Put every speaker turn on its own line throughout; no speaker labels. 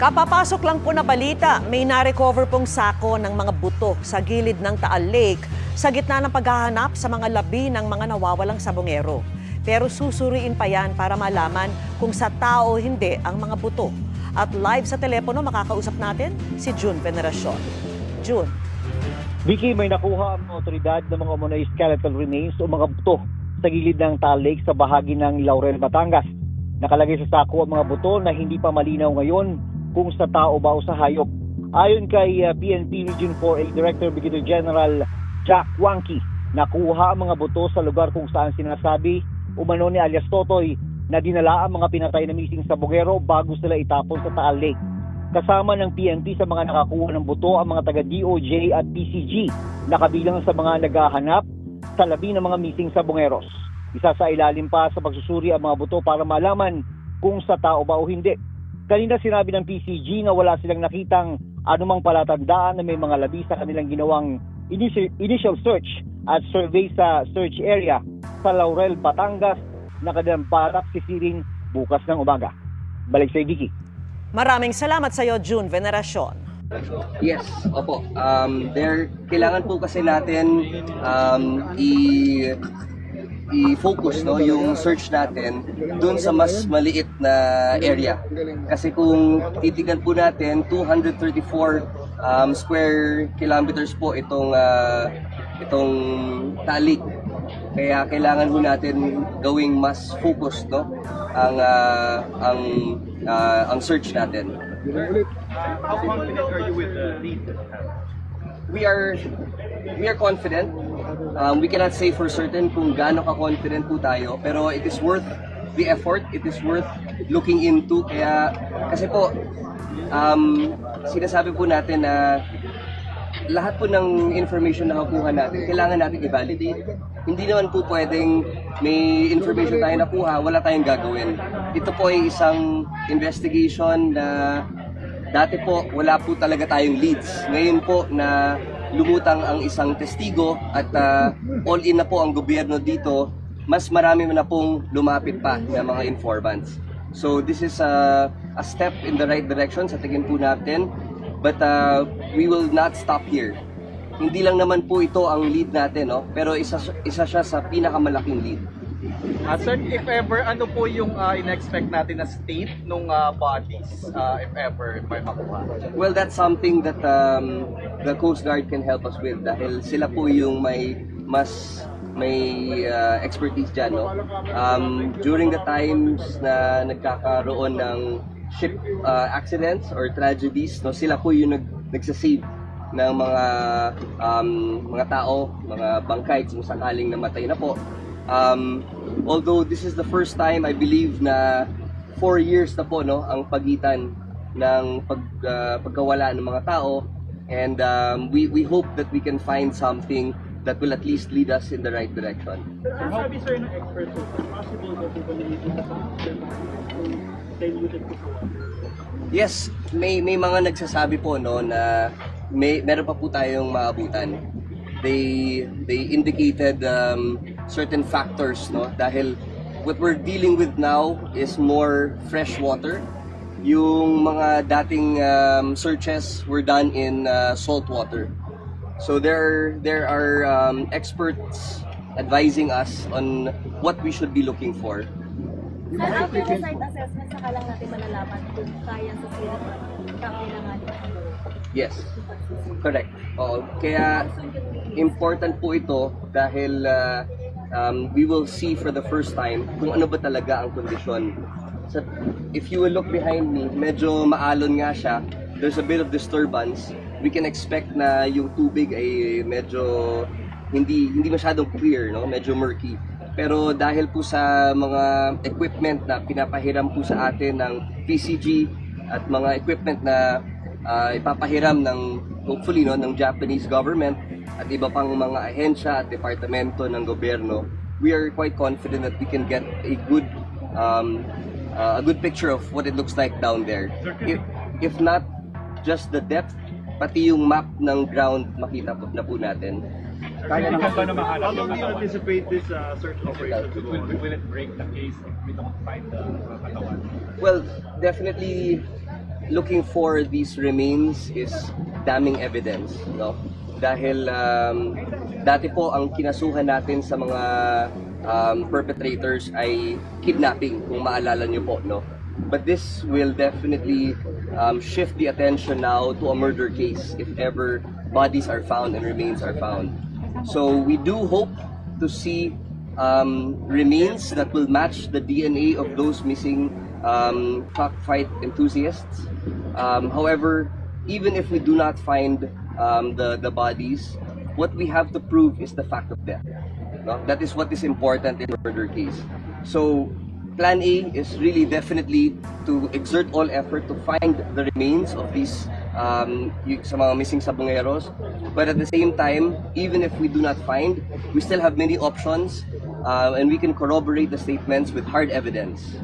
Kapapasok lang po na balita, may narecover pong sako ng mga buto sa gilid ng Taal Lake sa gitna ng paghahanap sa mga labi ng mga nawawalang sabongero. Pero susuriin pa yan para malaman kung sa tao hindi ang mga buto. At live sa telepono makakausap natin si June Veneracion. June.
Vicky, may nakuha ang otoridad ng mga umunay skeletal remains o mga buto sa gilid ng Taal Lake sa bahagi ng Laurel, Batangas. Nakalagay sa sako ang mga buto na hindi pa malinaw ngayon kung sa tao ba o sa hayop. Ayon kay uh, PNP Region 4A Director Brigadier General Jack Wanky, nakuha ang mga buto sa lugar kung saan sinasabi umano ni alias Totoy na dinala ang mga pinatay na missing sa Bugero bago sila itapon sa Taal Lake. Kasama ng PNP sa mga nakakuha ng buto ang mga taga DOJ at PCG na kabilang sa mga naghahanap sa labi ng mga missing sa Bungeros. Isa sa ilalim pa sa pagsusuri ang mga buto para malaman kung sa tao ba o hindi. Kanina sinabi ng PCG na wala silang nakitang anumang palatandaan na may mga labi sa kanilang ginawang initial, initial search at survey sa search area sa Laurel, Batangas na kanilang balak sisirin bukas ng umaga. Balik sa Vicky.
Maraming salamat sa iyo, June Veneracion.
Yes, opo. Um, there, kailangan po kasi natin um, i i-focus no yung search natin doon sa mas maliit na area. Kasi kung titignan po natin 234 um, square kilometers po itong ah, itong talik. Kaya kailangan po natin gawing mas focused no ang ah, ang ah, ang search natin.
How confident are you with the lead?
we are we are confident. Um, we cannot say for certain kung gaano ka-confident po tayo, pero it is worth the effort. It is worth looking into. Kaya, kasi po, um, sinasabi po natin na lahat po ng information na nakukuha natin, kailangan natin i-validate. Hindi naman po pwedeng may information tayo nakuha, wala tayong gagawin. Ito po ay isang investigation na Dati po, wala po talaga tayong leads. Ngayon po na lumutang ang isang testigo at ah, all in na po ang gobyerno dito, mas marami na pong lumapit pa na mga informants. So this is a, a step in the right direction sa tingin po natin. But ah, we will not stop here. Hindi lang naman po ito ang lead natin, no? pero isa, isa siya sa pinakamalaking lead.
Uh, sir, if ever, ano po yung uh, in-expect natin na state nung uh, bodies, uh, if ever, may makuha?
Well, that's something that um, the Coast Guard can help us with dahil sila po yung may mas may uh, expertise dyan. No? Um, during the times na nagkakaroon ng ship uh, accidents or tragedies, no, sila po yung nag, nagsasave ng mga um, mga tao, mga bangkay kung sakaling namatay na po. Um, although this is the first time I believe na four years na po no ang pagitan ng pag uh, pagkawala ng mga tao and um, we we hope that we can find something that will at least lead us in the right direction.
Ang sabi sir ng experts, possible ba nililipat sa kung diluted?
Yes, may may mga nagsasabi po no na may meron pa po tayong maabutan. They they indicated um, certain factors no dahil what we're dealing with now is more fresh water. Yung mga dating um, searches were done in uh, salt water. So there there are um, experts advising us on what we should be looking for.
Sir, after site assessment, saka lang natin malalaman kung kaya sa sila kakailanganin.
Yes. Correct. Oo. Kaya important po ito dahil uh, um, we will see for the first time kung ano ba talaga ang kondisyon. So, if you will look behind me, medyo maalon nga siya. There's a bit of disturbance. We can expect na yung tubig ay medyo hindi hindi masyadong clear, no? Medyo murky. Pero dahil po sa mga equipment na pinapahiram po sa atin ng PCG at mga equipment na ah, ipapahiram ng hopefully no ng Japanese government at iba pang mga ahensya at departamento ng gobyerno, we are quite confident that we can get a good um, uh, a good picture of what it looks like down there. If, if not just the depth, pati yung map ng ground makita po na po natin.
Kaya ng
How long do you anticipate this uh, search operation to go on? Will it break the case if we don't find the uh, katawan?
Well, definitely looking for these remains is damning evidence, no? Dahil um, dati po ang kinasuhan natin sa mga um, perpetrators ay kidnapping, kung maalala niyo po, no? But this will definitely um, shift the attention now to a murder case if ever bodies are found and remains are found. So we do hope to see um, remains that will match the DNA of those missing um, cockfight enthusiasts. Um, however, even if we do not find um, the, the bodies, what we have to prove is the fact of death. No? That is what is important in murder case. So, plan A is really definitely to exert all effort to find the remains of these um, sa mga missing sabongeros. But at the same time, even if we do not find, we still have many options uh, and we can corroborate the statements with hard evidence.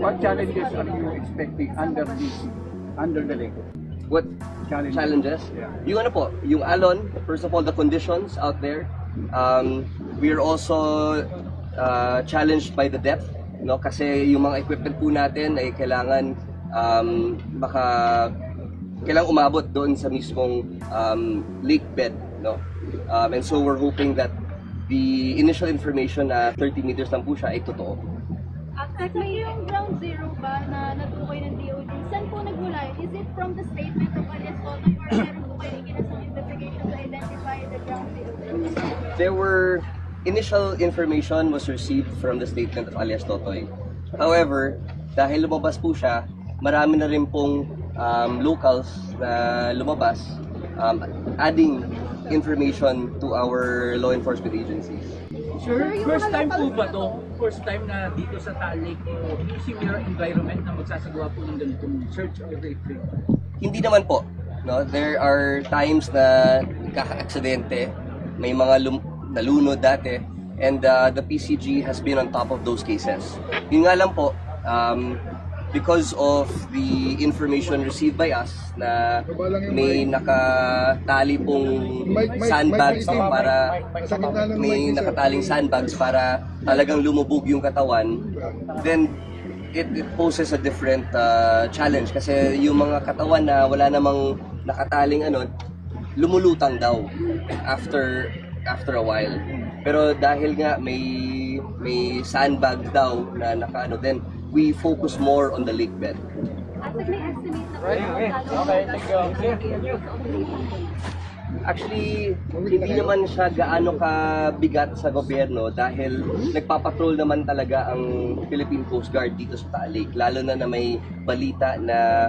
What challenges are you expecting under this, under the lake?
What
Challenges.
challenges?
Yeah.
Yung ano po, yung alon, first of all, the conditions out there. Um, we are also uh, challenged by the depth, no? Kasi yung mga equipment po natin ay kailangan um, maka kailangan umabot doon sa mismong um, lake bed, no? Um, and so we're hoping that the initial information na 30 meters lang po siya ay totoo.
At yung ground zero ba na natukoy ng DOD? Saan po nagmula? Is it from the statement of alias Totoy or meron po kayo ginasang investigation to identify the ground zero?
there were initial information was received from the statement of alias Totoy. However, dahil lumabas po siya, marami na rin pong um, locals na lumabas um, adding information to our law enforcement agencies.
Sir, first time po ba to? First time na dito sa Talik o similar environment na magsasagawa po ng ganitong search or retrieve?
Hindi naman po. No? There are times na kaka-aksidente, may mga lum- nalunod dati, and uh, the PCG has been on top of those cases. Yun nga lang po, um, because of the information received by us na may nakatali pong sandbags para may nakataling sandbags para talagang lumubog yung katawan, then it, it poses a different uh, challenge kasi yung mga katawan na wala namang nakataling ano, lumulutang daw after after a while. Pero dahil nga may may sandbag daw na nakaano then we focus more on the lake bed. Actually, hindi naman siya gaano kabigat sa gobyerno dahil nagpapatrol naman talaga ang Philippine Coast Guard dito sa Taal Lake. Lalo na na may balita na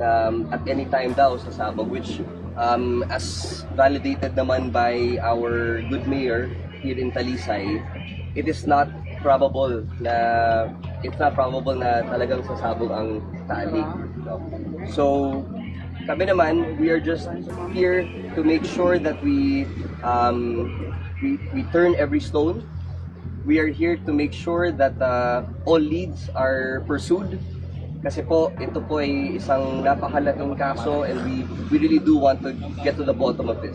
um, at any time daw sa Sabog which um, as validated naman by our good mayor here in Talisay, it is not probable na it's not probable na talagang sasabog ang Taal Lake. no? So, kami naman, we are just here to make sure that we um, we, we turn every stone. We are here to make sure that uh, all leads are pursued. Kasi po, ito po ay isang napakalaking kaso and we, we really do want to get to the bottom of this.